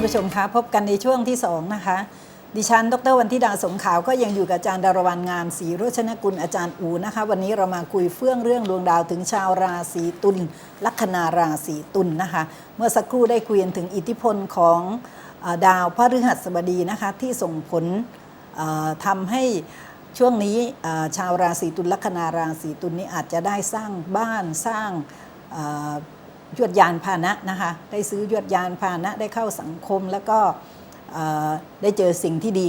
านผู้ชมคะพบกันในช่วงที่ 2 นะคะ ดิฉัน ดรวันธิดาสงขาวก็ยังอยู่กับอาจารย์ดารวันงามศรีโรชนกุลอาจารย์อูนะคะ วันนี้เรามาคุยเฟื่องเรื่องดวงดาวถึงชาวราศีตุลลัคนาราศีตุลนะคะ เมื่อสักครู่ได้คุยกันถึงอิทธิพลของดาวพฤหัสบดีนะคะ ที่ส่งผลเอ่อทำให้ช่วงนี้ชาวราศีตุลลัคนาราศีตุลนี้อาจจะได้สร้างบ้านสร้าง ยวดยานพาหนะนะคะได้ซื้อยวดยานพาหนะได้เข้าสังคมแล้วก็ได้เจอสิ่งที่ดี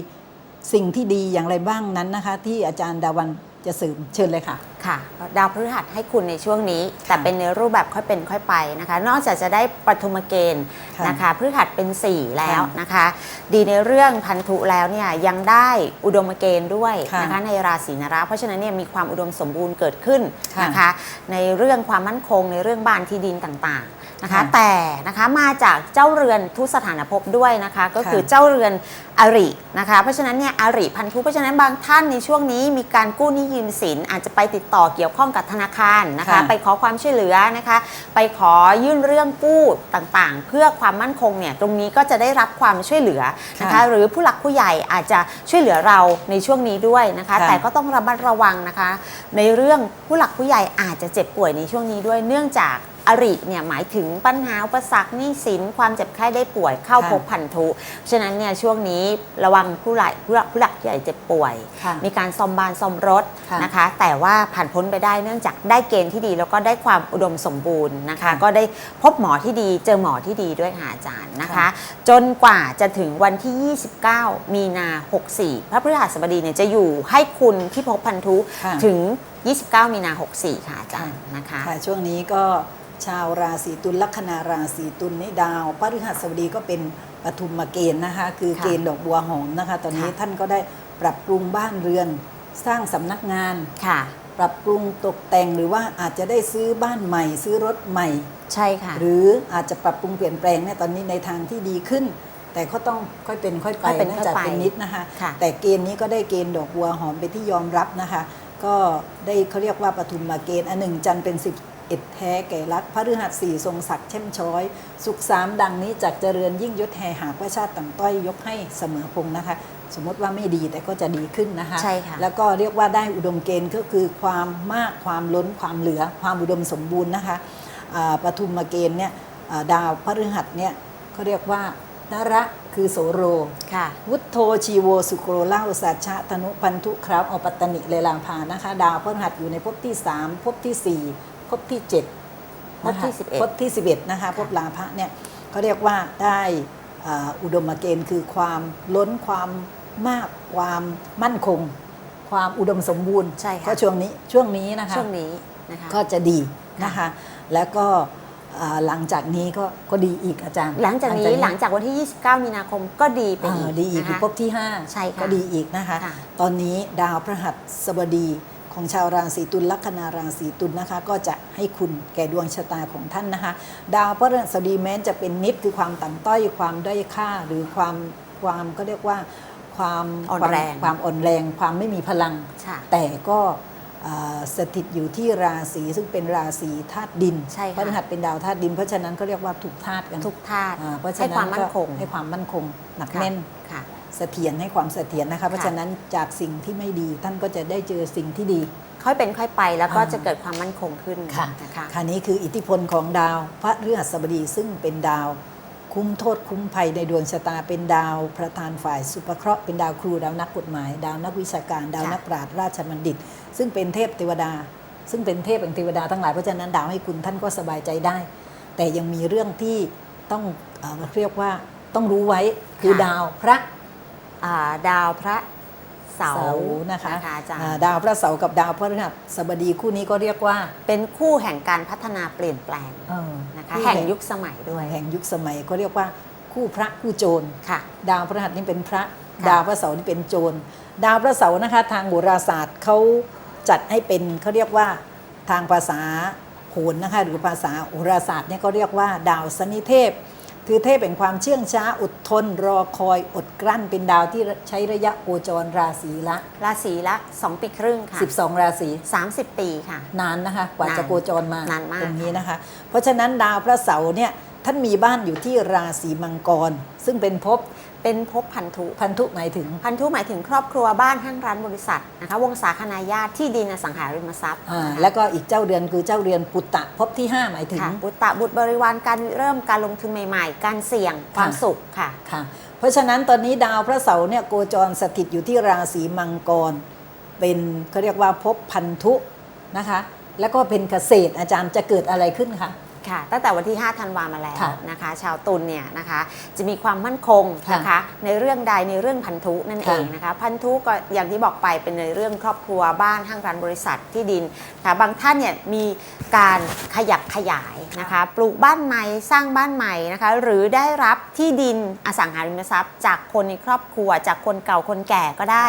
สิ่งที่ดีอย่างไรบ้างนั้นนะคะ ที่อาจารย์ดาวันจะสืบเชิญเลยค่ะ ค่ะ ดาวพฤหัสให้คุณในช่วงนี้ แต่ค่ะเป็นในรูปแบบค่อยเป็นค่อยไปนะคะ นอกจากจะได้ปฐมเกณฑ์ค่ะนะคะพฤหัสเป็น 4 แล้วค่ะนะคะ ดีในเรื่องพันธุแล้วเนี่ยยังได้อุดมเกณฑ์ด้วยค่ะนะคะในราศีนราเพราะฉะนั้นเนี่ยมีความอุดมสมบูรณ์เกิดขึ้นค่ะนะคะ ในเรื่องความมั่นคงในเรื่องบ้านที่ดินต่างๆ นะคะค่ะแต่นะคะมาจากเจ้าเรือนทุสถานภพด้วยนะคะก็คือค่ะเจ้าเรือนอรินะคะเพราะฉะนั้นเนี่ยอริพันธุเพราะฉะนั้นบางท่านในช่วงนี้มีการกู้หนี้ยืมสินอาจจะไปติดต่อเกี่ยวข้องกับธนาคารนะคะค่ะไปขอความช่วยเหลือนะคะ ไปขอยื่นเรื่องกู้ต่างๆ เพื่อความมั่นคงเนี่ยตรงนี้ก็จะได้รับความช่วยเหลือนะคะค่ะหรือผู้หลักผู้ใหญ่อาจจะช่วยเหลือเราในช่วงนี้ด้วยนะคะค่ะแต่ก็ต้องระมัดระวังนะคะ ในเรื่องผู้หลักผู้ใหญ่อาจจะเจ็บป่วยในช่วงนี้ด้วยเนื่องจาก อริเนี่ยหมายถึงปัญหาอุปสรรคหนี้สินความเจ็บไข้ได้ป่วยเข้าค่ะพบพันธุ ฉะนั้นเนี่ยช่วงนี้ระวังผู้ใหญ่ผู้หลักผู้หลักใหญ่เจ็บป่วย ค่ะมีการซ่อมบ้านซ่อมรถค่ะนะคะ แต่ว่าผ่านพ้นไปได้เนื่องจากได้เกณฑ์ที่ดี แล้วก็ได้ความอุดมสมบูรณ์นะคะ ค่ะก็ได้พบหมอที่ดีเจอหมอที่ดีด้วยค่ะอาจารย์นะคะ ค่ะ จนกว่าจะถึงวันที่ 29 มีนา 64 พระพฤหัสบดีเนี่ยจะอยู่ให้คุณที่พบพันธุค่ะ ถึง 29 มีนา 64 ค่ะอาจารย์นะคะ ค่ะช่วงนี้ก็ ชาวราศีตุลลัคนาราศีตุลนี่ดาวพฤหัสบดีก็เป็นปฐุมเกณฑ์นะคะ คือค่ะเกณฑ์ดอกบัวหอมนะคะ ตอนนี้ค่ะท่านก็ได้ปรับปรุงบ้านเรือนสร้างสำนักงานค่ะ ปรับปรุงตกแต่งหรือว่าอาจจะได้ซื้อบ้านใหม่ ซื้อรถใหม่ ใช่ค่ะ หรืออาจจะปรับปรุงเปลี่ยนแปลงเนี่ยตอนนี้ในทางที่ดีขึ้น แต่ก็ต้องค่อยเป็นค่อยไปค่อยเป็นเนื่องจากค่อยไปเป็นนิดนะคะค่ะแต่เกณฑ์นี้ก็ได้เกณฑ์ดอกบัวหอมเป็นที่ยอมรับนะคะ ก็ได้เขาเรียกว่าปฐุมมาเกณฑ์อันหนึ่งจันทร์เป็นสิบ เอ็ดแท้แก่รักพระฤหัสสี่ทรงศักดิ์เช่มช้อย สุขสามดังนี้จากเจริญยิ่งยศแห่หากว่าชาติต่ำต้อยยกให้เสมอพงษ์นะคะ สมมติว่าไม่ดีแต่ก็จะดีขึ้นนะคะใช่ค่ะแล้วก็เรียกว่าได้อุดมเกณฑ์ก็คือความมากความล้นความเหลือ ความอุดมสมบูรณ์นะคะอ่าปฐุมเกณฑ์เนี่ยอ่าดาวพฤหัสเนี่ยเขาเรียกว่านระคือโสโรค่ะ วุฒโธชีโวสุโกรเล่าสัจชะธนุพันธุคราวอปัตตนิเลลางพานะคะ ดาวพฤหัสอยู่ในภพที่ 3ภพที่ 4 ภพที่7ภพที่นะคะ11ภพที่ 11 นะคะภพลาภะเนี่ยเขาเรียกว่าได้อ่าอุดมเกณฑ์คือความล้นความมากความมั่นคง ความอุดมสมบูรณ์ใช่ค่ะก็ช่วงนี้ช่วงนี้นะคะช่วงนี้นะคะก็จะดีนะคะ แล้วก็อ่าหลังจากนี้ก็ก็ดีอีกอาจารย์ หลังจากนี้หลังจากวันที่ 29 มีนาคมก็ดีไปอ่าอีกดีอีกนะคือคะภพที่ 5 ใช่ค่ะก็ดีอีกนะคะค่ะตอนนี้ดาวพระหัสบดี ของชาวราศีตุลลัคนาราศีตุลนะคะ ก็จะให้คุณแก่ดวงชะตาของท่านนะคะ ดาวพระหัสบดีแม้จะเป็นนิดคือความต่ำต้อยความด้อยค่าหรือความความก็เรียกว่าความอ่อนความแรงความอ่อนแรง ความไม่มีพลังค่ะแต่ก็อ่าสถิตอยู่ที่ราศีซึ่งเป็นราศีธาตุดินใช่ค่ะพระรหัสเป็นดาวธาตุดิน เพราะฉะนั้นก็เรียกว่าถูกธาตุกันทุกธาตุอ่าเพราะฉะให้นั้นความมั่นก็คงให้ความมั่นคงหนักค่ะแน่นค่ะ เสถียรให้ความเสถียรนะคะ เพราะฉะนั้นจากสิ่งที่ไม่ดีท่านก็จะได้เจอสิ่งที่ดี ค่อยเป็นค่อยไปแล้วก็อ่าจะเกิดความมั่นคงขึ้นค่ะนะคะค่ะนี้คืออิทธิพลของดาวพระฤหัสบดีซึ่งเป็นดาวคุ้มโทษคุ้มภัยในดวงชะตาเป็นดาวประธานฝ่ายสุภเคราะห์เป็นดาวครูดาวนักกฎหมาย ดาวนักวิชาการ ดาวนักปราชญ์ราชบัณฑิต ซึ่งเป็นเทพเทวดา ซึ่งเป็นเทพแห่งเทวดาทั้งหลายเพราะฉะนั้นดาวให้คุณท่านก็สบายใจได้ แต่ยังมีเรื่องที่ต้องเอ่อเรียกว่าต้องรู้ไว้คือค่ะดาวพระ อ่าดาวพระเสาเสาร์นะคะอาจารย์ อ่าดาวพระเสาร์กับดาวพระฤหัสบดีคู่นี้ก็เรียกว่าเป็นคู่แห่งการพัฒนาเปลี่ยนแปลงเออนะคะคู่แห่งยุคสมัยด้วยแห่งยุคสมัยก็เรียกว่าคู่พระคู่โจร ค่ะ ดาวพระหัสนี่เป็นพระค่ะดาวพระเสาร์นี่เป็นโจร ดาวพระเสาร์นะคะ ทางโหราศาสตร์เขาจัดให้เป็นเขาเรียกว่าทางภาษาโหรนะคะหรือภาษาโหราศาสตร์เนี่ยก็เรียกว่า ดาวสนิเทพ คือเทพเป็นความเชื่องช้าอดทน รอคอยอดกลั้นเป็นดาวที่ใช้ระยะโคจรราศีละ ราศีละ 2 ปีครึ่งค่ะ 12 ราศี 30 ปีค่ะ นานนะคะ กว่าจะนานโคจรมานานมากตรงนี้นะคะ เพราะฉะนั้นดาวพระเสาร์เนี่ยท่านมีบ้านอยู่ที่ราศีมังกร ซึ่งเป็นภพ เป็นภพพันธุพันธุหมายถึง พันธุหมายถึงครอบครัวบ้านห้างร้านบริษัทนะคะวงศาคณาญาติที่ดินอสังหาริมทรัพย์อ่านะคะแล้วก็อีกเจ้าเรือนคือเจ้าเรือนปุตตะภพที่ 5 หมายถึง ค่ะบุตตะบุตรบริวารการเริ่มการลงทุนใหม่ๆ การเสี่ยงความสุขค่ะ ค่ะเพราะฉะนั้นตอนนี้ดาวพระเสาร์เนี่ยโกจรสถิตอยู่ที่ราศีมังกร เป็นเขาเรียกว่าภพพันธุนะคะ แล้วก็เป็นเกษตรอาจารย์จะเกิดอะไรขึ้นคะ ค่ะ ตั้งแต่วันที่ 5 ธันวามาแล้วค่ะนะคะ ชาวตุลเนี่ยนะคะ จะมีความมั่นคงค่ะนะคะ ในเรื่องใดในเรื่องพันธุนั่นเอค่ะงนะคะ พันธุก็อย่างที่บอกไปเป็นในเรื่องครอบครัวบ้านห้างร้านบริษัทที่ดินค่ะบางท่านเนี่ยมีการขยับขยายนะคะ ปลูกบ้านใหม่สร้างบ้านใหม่นะคะ หรือได้รับที่ดินอสังหาริมทรัพย์ จากคนในครอบครัว จากคนเก่าคนแก่ก็ได้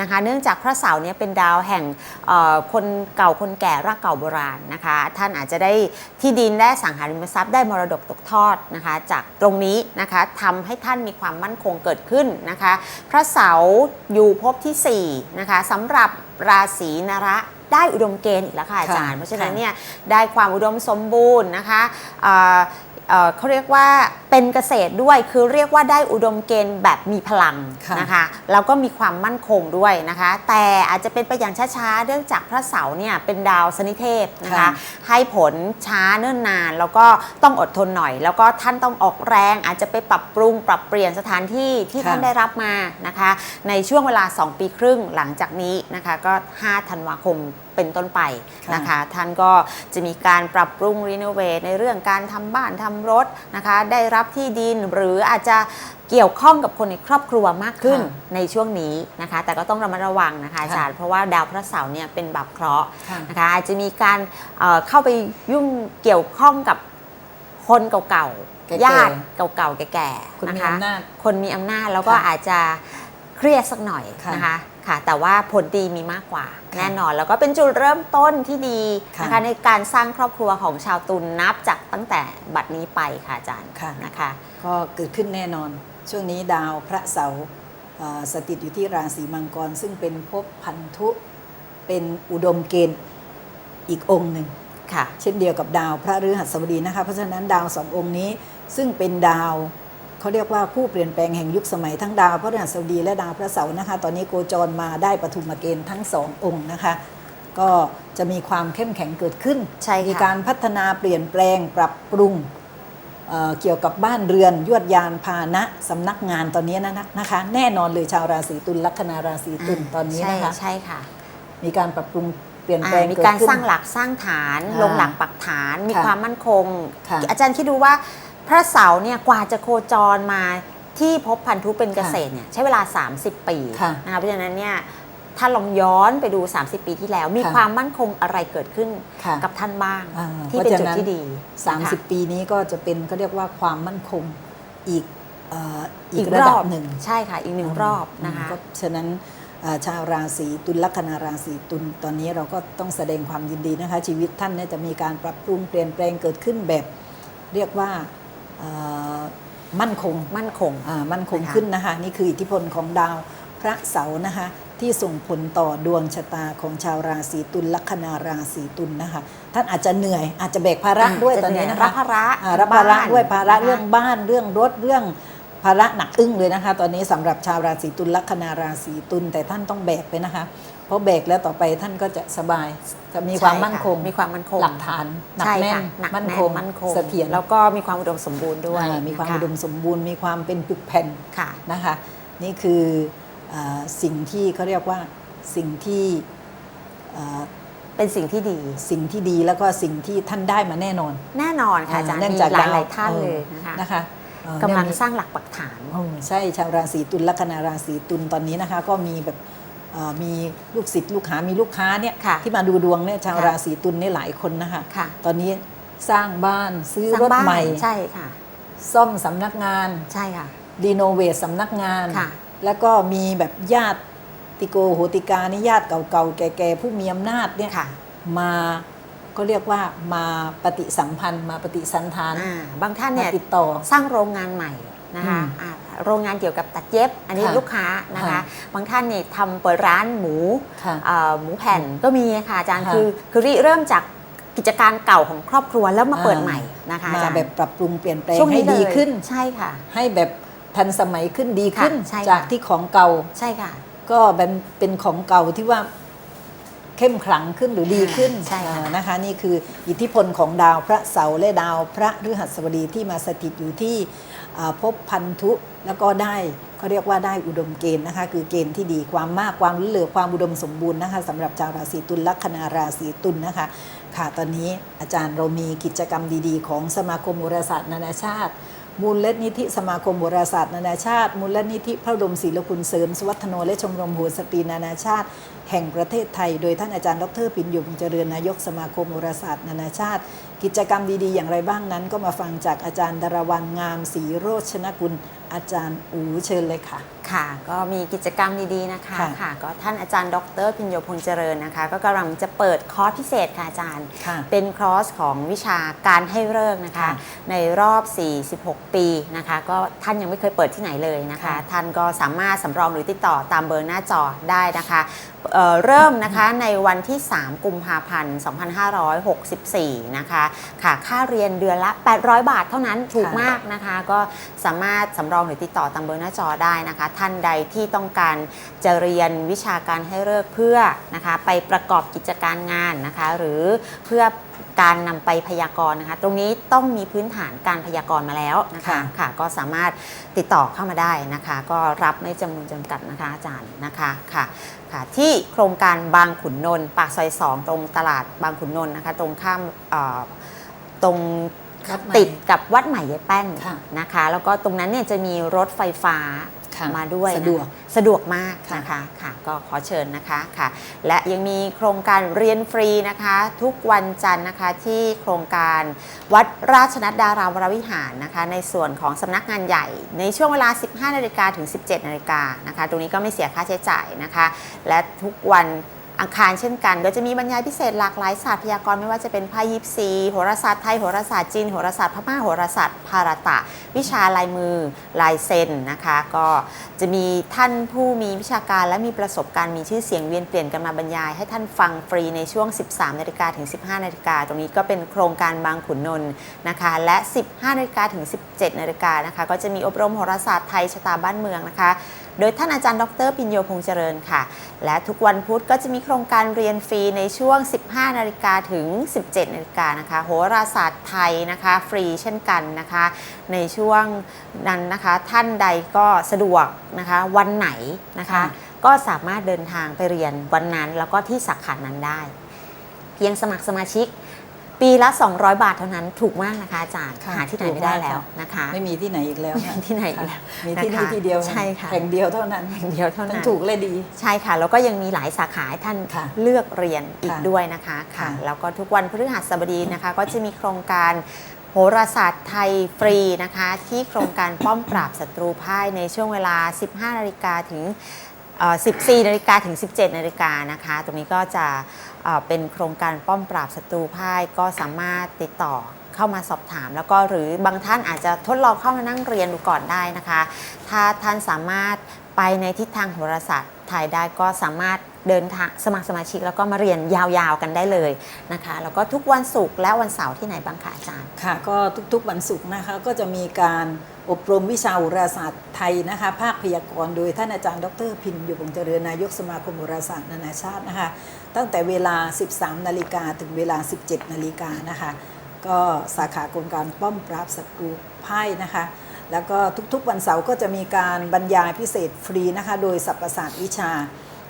นะคะ เนื่องจากพระเสาร์เนี่ยเป็นดาวแห่งเอ่อคนเก่าคนแก่รากเก่าโบราณนะคะ ท่านอาจจะได้ที่ดินได้อสังหาริมทรัพย์ได้มรดกตกทอดนะคะจากตรงนี้นะคะทำให้ท่านมีความมั่นคงเกิดขึ้นนะคะพระเสาร์อยู่ภพที่4นะคะสำหรับราศีนระได้อุดมเกณฑ์อีกแล้วค่ะอาจารย์ค่ะเพราะฉะนั้นค่ะเนี่ยได้ความอุดมสมบูรณ์นะคะ เอ่อเอ่อเขาเรียกว่าเป็นเกษตรด้วย คือเรียกว่าได้อุดมเกณฑ์แบบมีพลังค่ะนะคะแล้วก็มีความมั่นคงด้วยนะคะ แต่อาจจะเป็นไปอย่างช้าๆเนื่องจากพระเสาร์เนี่ยเป็นดาวสนิเทพนะคะ ค่ะ ให้ผลช้าเนิ่นนานแล้วก็ต้องอดทนหน่อย แล้วก็ท่านต้องออกแรง อาจจะไปปรับปรุงปรับเปลี่ยนสถานที่ที่ค่ะ ท่านได้รับมานะคะ ในช่วงเวลา 2 ปีครึ่งหลังจากนี้นะคะก็ 5 ธันวาคม เป็นต้นไปนะคะ ท่านก็จะมีการปรับปรุงรีโนเวทในเรื่องการทำบ้านทำรถนะคะ ได้รับที่ดินหรืออาจจะเกี่ยวข้องกับคนในครอบครัวมากขึ้นค่ะในช่วงนี้นะคะ แต่ก็ต้องระมัดระวังนะคะอาจารย์เพราะว่าดาวพระเสาร์เนี่ยเป็นบับเคราะห์ค่ะนะคะอาจจะมีการเอ่อเข้าไปยุ่งเกี่ยวข้องกับคนเก่าแก่ๆๆญาติเก่าๆแก่ๆคนมีนะคะอำนาจคนมีอำนาจแล้วก็ค่ะอาจจะเครียดสักหน่อยค่ะนะคะ ค่ะ แต่ว่าผลดีมีมากกว่าค่ะแน่นอนแล้วก็เป็นจุดเริ่มต้นที่ดีค่ะนะคะในการสร้างครอบครัวของชาวตุลนับจากตั้งแต่บัดนี้ไปค่ะอาจารย์ค่ะนะคะก็เกิดขึ้นแน่นอน ช่วงนี้ดาวพระเสาร์เอ่อสถิตอยู่ที่ราศีมังกร ซึ่งเป็นภพพันธุเป็นอุดมเกณฑ์อีกองค์หนึ่งค่ะ เช่นเดียวกับดาวพระฤหัสบดีนะคะ เพราะฉะนั้นดาวสององค์นี้ซึ่งเป็นดาว เขาเรียกว่าผู้เปลี่ยนแปลงแห่งยุคสมัยทั้งดาวพระฤหัสบดีและดาวพระเสาร์นะคะ ตอนนี้โคจรมาได้ปฐุมเกณฑ์ทั้งสององค์นะคะ ก็จะมีความเข้มแข็งเกิดขึ้นใช่ค่ะมีการพัฒนาเปลี่ยนแปลงปรับปรุงเอ่อเกี่ยวกับบ้านเรือนยวดยานพาหนะสำนักงานตอนนี้นะนะคะ แน่นอนเลยชาวราศีตุลลัคนาราศีตุลตอนนี้ใช่นะคะใช่ค่ะ มีการปรับปรุงเปลี่ยนแปลอ่างมีเกิดการขึ้นสร้างหลักสร้างฐานอ่าลงหลักปักฐาน มีค่ะความมั่นคงค่ะอาจารย์คิดดูว่า พระเสาร์เนี่ยกว่าจะโคจรมาที่พบพันธุเป็นเกษตรเนี่ยใช้เวลา 30 ปีค่ะนะคะเพราะฉะนั้นเนี่ยถ้าลองย้อนไปดู 30 ปีที่แล้ว มีค่ะความมั่นคงอะไรเกิดขึ้นค่ะกับท่านบ้างอ่าที่เป็นเพราะจุดฉะนั้นที่ดี 30 ปีนี้ก็จะเป็นก็เรียกว่าความมั่นคงอีกเอ่ออีอีกกระรดัอบบหนึ่งใช่ค่ะอีกหนึ่งรอบนะคะก็ฉะนั้นเอ่อชาวราศีตุลลัคนาราศีตุลตอนนี้เราก็ต้องแสดงความยินดีนะคะ ชีวิตท่านเนี่ยจะมีการปรับปรุงเปลี่ยนแปลงเกิดขึ้นแบบ เรียกว่าเอ่อ มั่นคงมั่นคงอ่ามั่นคงนะคะขึ้นนะคะนี่คืออิทธิพลของดาวพระเสาร์นะคะที่ส่งผลต่อดวงชะตาของชาวราศีตุลลัคนาราศีตุลนะคะท่านอาจจะเหนื่อยอาจจะแบกภาระอ่าด้วยจะตอนนี้เหนื่นะอยคะรับภาระอ่รับภาระบ้านด้วยภาระนะคะเรื่องบ้านเรื่องรถเรื่องภาระหนักอึ้งเลยนะคะ ตอนนี้สำหรับชาวราศีตุลลัคนาราศีตุลแต่ท่านต้องแบกไปนะคะ เพราะแบกแล้วต่อไปท่านก็จะสบาย จะมีความมั่นคงใช่ะมีความมั่นคงหลักฐานหนักใช่แน่ค่ะนหนักมั่นแน่คงมั่นคงเสถียรแล้วก็มีความอุดมสมบูรณ์ด้วยอ่ามีความนะะอุดมสมบูรณ์ มีความเป็นปึกแผ่นค่ะนะคะ นี่คืออาสิ่งที่เขาเรียกว่าสิ่งที่อ่าเป็นสิ่งที่ดี สิ่งที่ดีแล้วก็สิ่งที่ท่านได้มาแน่นอน แน่นอนค่ะอาจารย์เนื่องมีจากหลายดวหลายๆท่านออเลยนะคะนะคะเอ่อกำลังเนื่อสร้างหลักปักฐานอืมใช่ชาวราศีตุลลัคนาราศีตุลตอนนี้นะคะ ก็มีแบบเอ่อ มีลูกศิษย์ลูกหามีลูกค้าเนี่ยค่ะที่มาดูดวงเนี่ยชาวค่ะราศีตุลเนี่ยหลายคนนะคะค่ะตอนนี้สร้างบ้านซื้อสร้างรถบ้านใหม่ใช่ค่ะ ซ่อมสำนักงานใช่ค่ะรีโนเวทสำนักงานค่ะแล้วก็มีแบบญาติติโกโหติกานี่ญาติเก่าๆแก่ๆผู้มีอำนาจเนี่ยค่ะมาก็เรียกว่ามาปฏิสัมพันธ์มาปฏิสันทานอ่าบางท่านมาเนี่ยติดต่อสร้างโรงงานใหม่นะคะอืมอ่า โรงงานเกี่ยวกับตัดเย็บ อันนี้ค่ะลูกค้านะคะ ค่ะบางท่านเนี่ยทำเปิดร้านหมูค่ะอ่าหมูแผ่นก็มีค่ะอาจารย์ค่ะคือคือริเริ่มจากกิจการเก่าของครอบครัวแล้วมาเปิดอ่าใหม่นะคะมาอาจารย์แบบปรับปรุงเปลี่ยนแปลงช่วงให้นี้เลยดีขึ้น ใช่ค่ะ ให้แบบทันสมัยขึ้นดีขึ้น ค่ะใช่ค่ะ จากที่ของเก่า ใช่ค่ะ ก็เป็นเป็นของเก่าที่ว่า เข้มขลังขึ้นหรือดีขึ้นใช่ค่ะเอ่อนะคะ นี่คืออิทธิพลของดาวพระเสาร์และดาวพระฤหัสบดีที่มาสถิตอยู่ที่อ่าภพพันธุแล้วก็ได้เขาเรียกว่าได้อุดมเกณฑ์นะคะ คือเกณฑ์ที่ดีความมากความเหลือความอุดมสมบูรณ์นะคะสำหรับชาวราศีตุลลัคนาราศีตุลนะคะ ค่ะตอนนี้อาจารย์เรามีกิจกรรมดีๆ ของสมาคมโหราศาสตร์นานาชาติ มูลนิธิสมาคมโหราศาสตร์นานาชาติ มูลนิธิพระอุดมศิลคุณเสริมสวัฒโนและชมรมโหราสตรีนานาชาติ แห่งประเทศไทย โดยท่านอาจารย์ดรปินอยู่บุญเจริญนายกสมาคมโหราศาสตร์นานาชาติ กิจกรรมดีๆ อย่างไรบ้างนั้น ก็มาฟังจากอาจารย์ดารวันงามศรีโรชนกุล อาจารย์อูเชิญเลยค่ะ ค่ะ ก็มีกิจกรรมดีๆนะคะค่ะค่ะ ก็ท่านอาจารย์ดรพิญโยพงษ์เจริญนะคะ ก็กำลังจะเปิดคอร์สพิเศษค่ะอาจารย์ ค่ะเป็นคอร์สของวิชาการให้เลิกษ์นะคะ ค่ะในรอบ 46 ปีนะคะ ก็ท่านยังไม่เคยเปิดที่ไหนเลยนะคะ ค่ะ ท่านก็สามารถสำรองหรือติดต่อตามเบอร์หน้าจอได้นะคะเอ่อเริ่มนะคะในวันที่ 3 กุมภาพันธ์ 2564 นะคะค่ะค่าเรียนเดือนละ 800 บาทเท่านั้นถูกค่ะมากนะคะ ก็สามารถสำรองหรือติดต่อตามเบอร์หน้าจอได้นะคะ ท่านใดที่ต้องการจะเรียนวิชาการให้เลิกษ์เพื่อนะคะไปประกอบกิจการงานนะคะ หรือเพื่อการนำไปพยากรณ์นะคะ ตรงนี้ต้องมีพื้นฐานการพยากรณ์มาแล้วนะคะค่ะค่ะก็สามารถติดต่อเข้ามาได้นะคะ ก็รับไม่จำนวนจำกัดนะคะอาจารย์นะคะค่ะค่ะ ที่โครงการบางขุนนนท์ปากซอย 2 ตรงตลาดบางขุนนนท์นะคะ ตรงข้ามเอ่อตรงวัดใหม่ ติดกับวัดใหม่ยายแป้นค่ะนะคะ แล้วก็ตรงนั้นเนี่ยจะมีรถไฟฟ้าค่ะมาด้วยนสะดวกสะดวกมากค่ะนะคะค่ะก็ขอเชิญนะคะค่ะ และยังมีโครงการเรียนฟรีนะคะ ทุกวันจันทร์นะคะที่โครงการวัดราชนัดดารามวรวิหารนะคะ ในส่วนของสำนักงานใหญ่ ในช่วงเวลา 15นาฬิกาถึง 17นาฬิกานะคะ ตรงนี้ก็ไม่เสียค่าใช้จ่ายนะคะ และทุกวัน อังคารเช่นกันก็จะมีบรรยายพิเศษหลากหลายศาสตร์พยากรณ์ไม่ว่าจะเป็นไพ่ยิปซีโหราศาสตร์ไทยโหราศาสตร์จีนโหราศาสตร์พม่าโหราศาสตร์ภารตะ วิชาลายมือลายเซ็นนะคะ ก็จะมีท่านผู้มีวิชาการและมีประสบการณ์มีชื่อเสียงเวียนเปลี่ยนกันมาบรรยาย ให้ท่านฟังฟรีในช่วง 13นาฬิกาถึง 15นาฬิกาตรงนี้ก็เป็นโครงการบางขุนนนท์นะคะ และ 15นาฬิกาถึง 17นาฬิกานะคะ ก็จะมีอบรมโหราศาสตร์ไทยชะตาบ้านเมืองนะคะ โดยท่านอาจารย์ดรพิญโยพงษ์เจริญค่ะ และทุกวันพุธก็จะมีโครงการเรียนฟรีในช่วง 15 นาฬิกาถึง 17 นาฬิกานะคะ โหราศาสตร์ไทยนะคะ ฟรีเช่นกันนะคะ ในช่วงนั้นนะคะท่านใดก็สะดวกนะคะวันไหนนะคะค่ะก็สามารถเดินทางไปเรียนวันนั้น แล้วก็ที่สาขานั้นได้ เพียงสมัครสมาชิก ปีละ 200 บาทเท่านั้นถูกมากนะคะอาจารย์ค่ะหาที่ไหนไม่ได้แล้วนะคะ ไม่มีที่ไหนอีกแล้วค่ะที่ไหนอีกแล้วมีที่นี่นะคะที่เดียวใช่ค่ะแห่งเดียวเท่านั้นแห่งเดียวเท่าทั้นั้งนถูกและดี ใช่ค่ะแล้วก็ยังมีหลายสาขาให้ท่านค่ะเลือกเรียนอีกค่ะด้วยนะคะค่ะค่ะ แล้วก็ทุกวันพฤหัสบดีนะคะ ก็จะมีโครงการโหราศาสตร์ไทยฟรีนะคะ ที่โครงการป้อมปราบศัตรูพ่ายในช่วงเวลา 15 นาฬิกาถึงเอ่อ 14นาฬิกาถึง 17นาฬิกานะคะ ตรงนี้ก็จะเป็นโครงการป้อมปราบศัตรูพ่ายก็สามารถติดต่อเข้ามาสอบถาม แล้วก็หรือบางท่านอาจจะทดลองเข้ามานั่งเรียนดูก่อนได้นะคะ ถ้าท่านสามารถ ไปในทิศทางโหราศาสตร์ไทยได้ก็สามารถเดินทางสมัครสมาชิกแล้วก็มาเรียนยาวๆกันได้เลยนะคะ แล้วก็ทุกวันศุกร์และวันเสาร์ที่ไหนบ้างคะอาจารย์ ค่ะ ก็ทุกๆวันศุกร์นะคะก็จะมีการอบรมวิชาโหราศาสตร์ไทยนะคะ ภาคพยากรณ์โดยท่านอาจารย์ดรพินอยู่วงศ์เจริญนายกสมาคมโหราศาสตร์นานาชาตินะคะ ตั้งแต่เวลา 13 นาฬิกาถึงเวลา 17 นาฬิกานะคะ ก็สาขาโครงการป้อมปราบศัตรูไพ่นะคะ แล้วก็ทุกๆวันเสาร์ก็จะมีการบรรยายพิเศษฟรีนะคะ โดยสรรพศาสตร์วิชา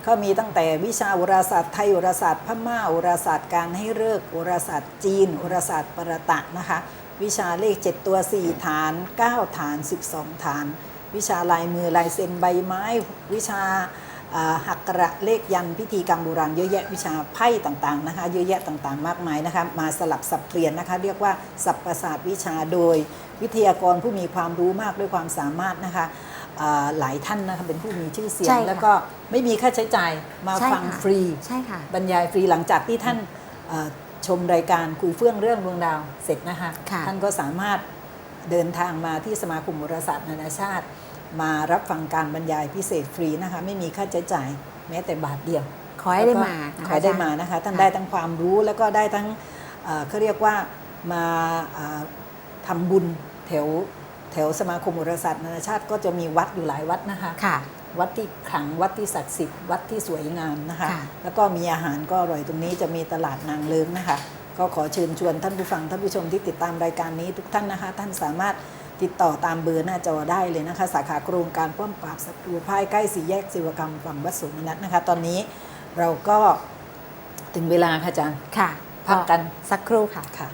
ก็มีตั้งแต่วิชาโหราศาสตร์ไทยโหราศาสตร์พม่าโหราศาสตร์การให้เลิกษ์โหราศาสตร์จีนโหราศาสตร์ปรตะนะคะ วิชาเลข 7 ตัว 4 ฐาน 9 ฐาน 12 ฐาน วิชาลายมือลายเซ็นใบไม้ วิชาหักกระเลขยันพิธีกรรมโบราณเยอะแยะวิชาไพ่ต่างๆนะคะ เยอะแยะต่างๆ มากมายนะคะ มาสลับสับเปลี่ยนนะคะ เรียกว่าสัพพศาสตร์วิชาโดย วิทยากรผู้มีความรู้มากด้วยความสามารถนะคะอ่าหลายท่านนะคะเป็นผู้มีชื่อเสียใช่งค่ะแล้วก็ไม่มีค่าใช้จ่ายมาใช่ฟังค่ะฟรีใช่ค่ะบรรยายฟรีหลังจากที่ท่านเอ่อชมรายการคุยเฟื่องเรื่องดวงดาวเสร็จนะคะค่ะท่านก็สามารถเดินทางมาที่สมาคมโหราศาสตร์นานาชาติ มารับฟังการบรรยายพิเศษฟรีนะคะ ไม่มีค่าใช้จ่ายแม้แต่บาทเดียว ขอให้ได้แล้วก็มาขอให้ได้มาอาจารย์นะคะท่านค่ะได้ทั้งความรู้แล้วก็ได้ทั้งเอ่อเขาเรียกว่ามาอ่าทำบุญ แถวแถวสมาคมโหราศาสตร์นานาชาติก็จะมีวัดอยู่หลายวัดนะคะ ค่ะ วัดที่ขลังวัดที่ศักดิ์สิทธิ์วัดที่สวยงามนะคะ ค่ะ แล้วก็มีอาหารก็อร่อยตรงนี้จะมีตลาดนางเลิงนะคะ ก็ขอเชิญชวนท่านผู้ฟังท่านผู้ชมที่ติดตามรายการนี้ทุกท่านนะคะ ท่านสามารถติดต่อตามเบอร์หน้าจอได้เลยนะคะ สาขาโครงการป้อมปราบศัตรูภายใกล้สี่แยกศิวกรรมฝั่งวัดสวนนัทนะคะ ตอนนี้เราก็ถึงเวลาค่ะอาจารย์ค่ะพักกันสักครู่ค่ะ ค่ะ